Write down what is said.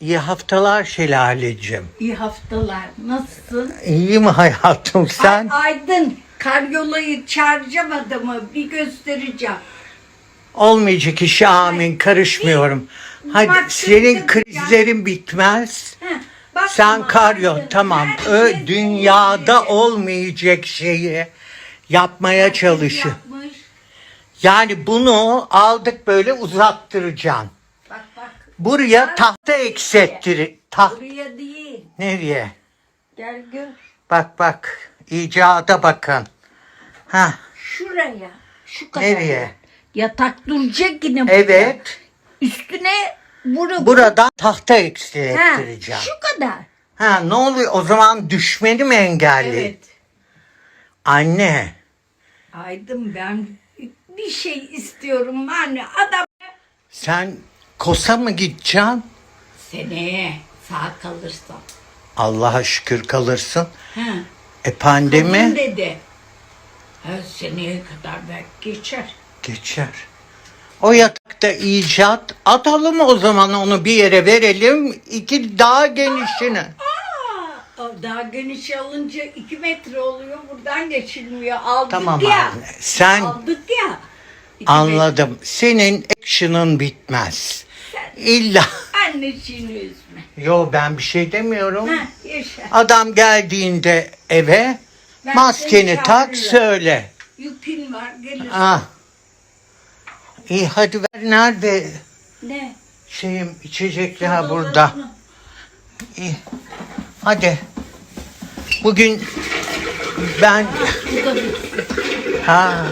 İyi haftalar Şelalecim. İyi haftalar. Nasılsın? İyiyim hayatım sen? Ay, Aydın karyolayı çağıracağım adamı. Bir göstereceğim. Olmayacak işe amin karışmıyorum. Hadi Bak, senin kızım, krizlerin bitmez. Heh, bak Sen ama Aydın, tamam. herkes Ö, dünyada olmayacak. olmayacak şeyi yapmaya çalışın. yapmış. Yani bunu aldık böyle uzattıracaksın. Buraya tahta eksettir. Taht Buraya değil. nereye? Gel gör. Bak bak. icada bakın. Ha Şuraya. Şu kadar. nereye? Yatak duracak yine burada. Evet. Üstüne bunu. Buradan tahta eksilttireceğim. şu kadar. Ha ne oluyor? O zaman düşmeni mi engelli? Evet. Anne. Aydın ben bir şey istiyorum anne. Adam Sen Kosa mı gideceksin? seneye sağ kalırsam. Allah'a şükür kalırsın. Ha. E pandemi Kadın dedi. Ha, seneye kadar belki geçer. geçer. O yatakta icat atalım o zaman onu bir yere verelim. iki daha genişini. Aa, daha geniş alınca iki metre oluyor. Buradan geçilmiyor. Aldık Tamam ya. anne. Sen Aldık ya. Anladım. Senin action'ın bitmez. İlla. Anneciğini üzme. Yo ben bir şey demiyorum. Ha, yaşa. Adam geldiğinde eve Ben maskeni seni tak çağırıyorum. söyle. Yükün var gelir. Ah. İyi hadi ver nerede Ne? şeyim içecekli ha burada. İyi. Hadi. Bugün ben ha